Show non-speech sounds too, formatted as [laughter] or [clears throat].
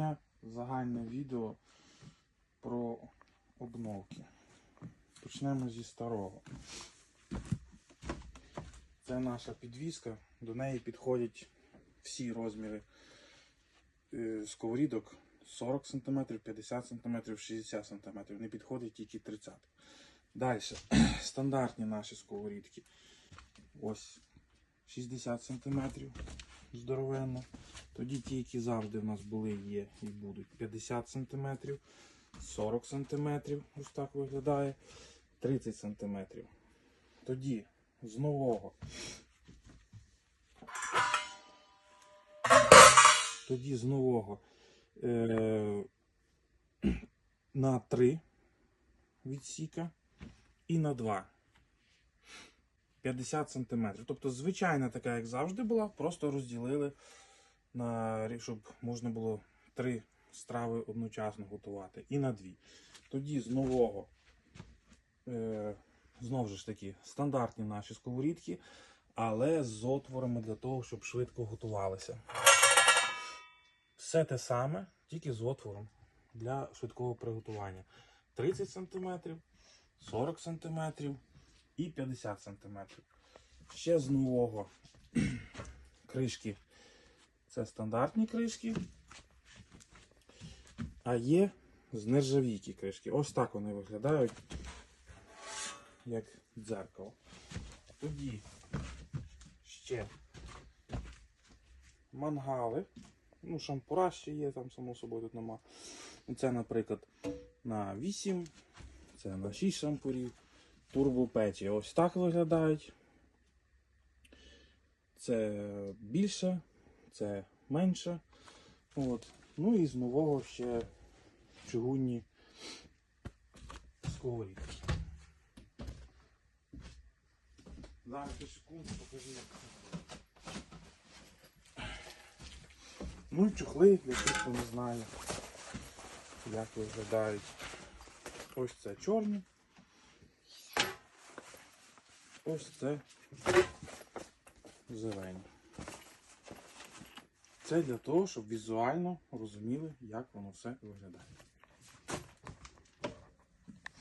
дня загальне відео про обновки. Почнемо зі старого. Це наша підвіска, до неї підходять всі розміри е, сковорідок 40 см, 50 см, 60 см. Не підходить тільки 30 Далі. [clears throat] Стандартні наші сковорідки. Ось 60 см здоровенно. Тоді ті, які завжди в нас були, є і будуть 50 см, 40 см, ось так виглядає, 30 см. Тоді з нового. Тоді з нового е- на 3 відсіка і на 2. 50 см. Тобто звичайна така, як завжди була, просто розділили, на, щоб можна було три страви одночасно готувати. І на дві. Тоді з нового, е, знову ж таки, стандартні наші сковорідки, але з отворами для того, щоб швидко готувалися. Все те саме, тільки з отвором для швидкого приготування. 30 см, 40 см і 50 см. Ще з нового [clears throat] кришки. Це стандартні кришки. А є з нержавійки кришки. Ось так вони виглядають, як дзеркало. Тоді ще мангали. Ну, шампура ще є, там, само собою тут нема. Це, наприклад, на 8, це на 6 шампурів. Турбопечі ось так виглядають. Це більше, це менше. От. Ну і з нового ще чугунні сковорідки. Зараз секунду покажу. як це. Ну і чохли, для тих, хто не знає, як виглядають. Ось це чорні. Ось це Це для того, щоб візуально розуміли, як воно все виглядає.